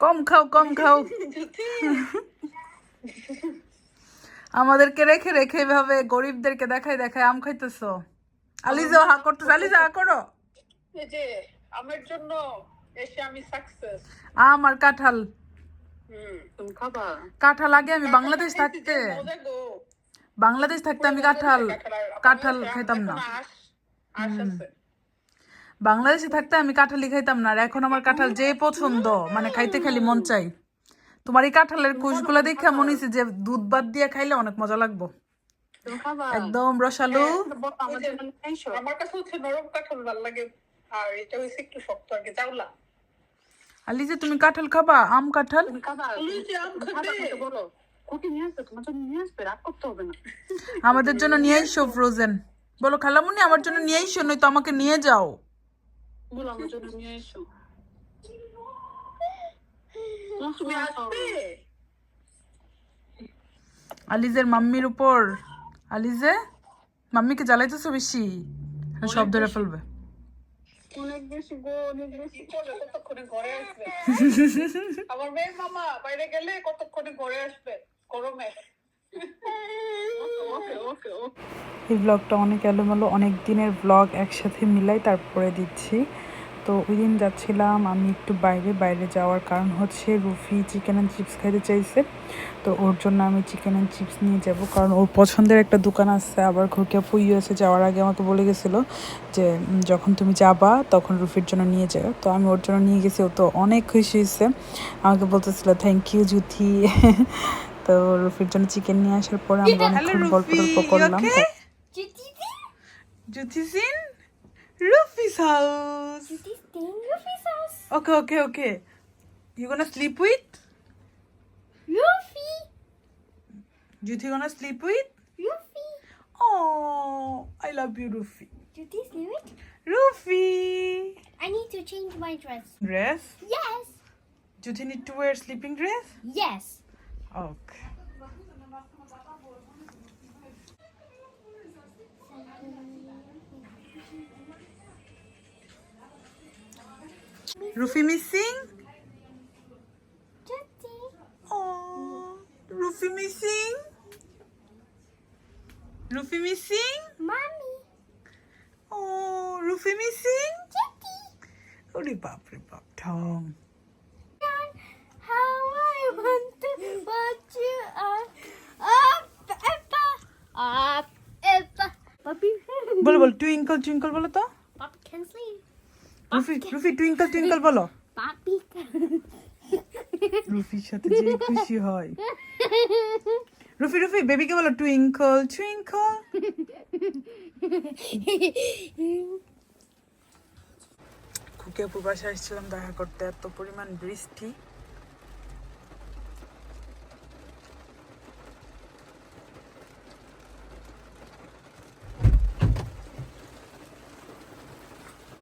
কম খাও কম খাও। আমাদেরকে রেখে রেখে এভাবে গরিবদেরকে দেখাই দেখায় আম খাইতেছো। আলিজা হা করতেছো আলিজা হা করো। যে আমার জন্য এসে আমি সাকসেস আম আর কাঁঠাল। কাঁঠাল আগে আমি বাংলাদেশ থাকতে। বাংলাদেশ থাকতে আমি কাঁঠাল। কাঁঠাল। খাইতাম না। বাংলাদেশে থাকতে আমি কাঁঠালই খাইতাম না আর এখন আমার কাঁঠাল যে পছন্দ মানে খাইতে খালি মন চাই। তোমার এই কাঁঠালের কুশগুলো দেখে মনে হয়েছে যে দুধ বাদ দিয়ে খাইলে অনেক মজা লাগবো। একদম রসালু। আমার জন্য খাইছো আমার কাছে হচ্ছে নরম কাঁঠাল ভালো লাগে আর এটা হচ্ছে একটু শক্ত আর কি চাউলা আলি যে তুমি কাঁঠাল খাবা আম কাঁঠাল? আমাদের জন্য নিয়ে আইসো ফ্রোজেন বলো খালামুনি আমার জন্য নিয়ে এসো নয়তো আমাকে নিয়ে যাও। বলো আমার জন্য নিয়ে এসো তুমি আসবে আলিজের মাম্মির উপর আলিজে মাম্মিকে জ্বালাইতেছো বেশি? সব ধরে ফেলবে অনেক বেশি গো অনেক বেশি। কতক্ষণে ঘরে আসবে? আমার মেয়ের মামা বাইরে গেলে কতক্ষণে ঘরে আসবে? গরমে। এই ব্লগটা অনেক এলোমেলো, অনেক দিনের ব্লগ একসাথে মিলাই তারপরে দিচ্ছি। তো ওই দিন যাচ্ছিলাম আমি একটু বাইরে বাইরে যাওয়ার কারণ হচ্ছে রুফি চিকেন অ্যান্ড চিপস খাইতে চাইছে। তো ওর জন্য আমি চিকেন অ্যান্ড চিপস নিয়ে যাব, কারণ ওর পছন্দের একটা দোকান আছে, আবার ফুই আছে যাওয়ার আগে আমাকে বলে গেছিল যে যখন তুমি যাবা, তখন রুফির জন্য নিয়ে যাও। তো আমি ওর জন্য নিয়ে গেছি, ও তো অনেক খুশি হয়েছে। আমাকে বলতেছিল থ্যাংক ইউ জুথি। তো রুফির জন্য চিকেন নিয়ে আসার পরে আমরা অনেকক্ষণ গল্প টল্প করলাম Luffy's house. Okay, okay, okay. You gonna sleep with? Luffy! Jyoti gonna sleep with? Luffy! Oh, I love you, Rufi. Did you see it? Rufi. I need to change my dress. Dress? Yes! Jyoti need to wear sleeping dress? Yes! Okay. Rufi missing? Jetty! Oh, Rufi missing? Rufi missing? Mommy! Oh, Rufi missing? Jetty! ওরে বাপ রে বাপ ঠং বলো বলো twinkle twinkle বলো তো. রুফি রুফি twinkle twinkle বলো। রুফির সাথে যে খুশি হয়। রুফি রুফি বেবিকে বলো টুইঙ্কল টুইঙ্কল খুকে আপু বাসায় এসেছিলাম দেখা করতে এত পরিমাণ বৃষ্টি।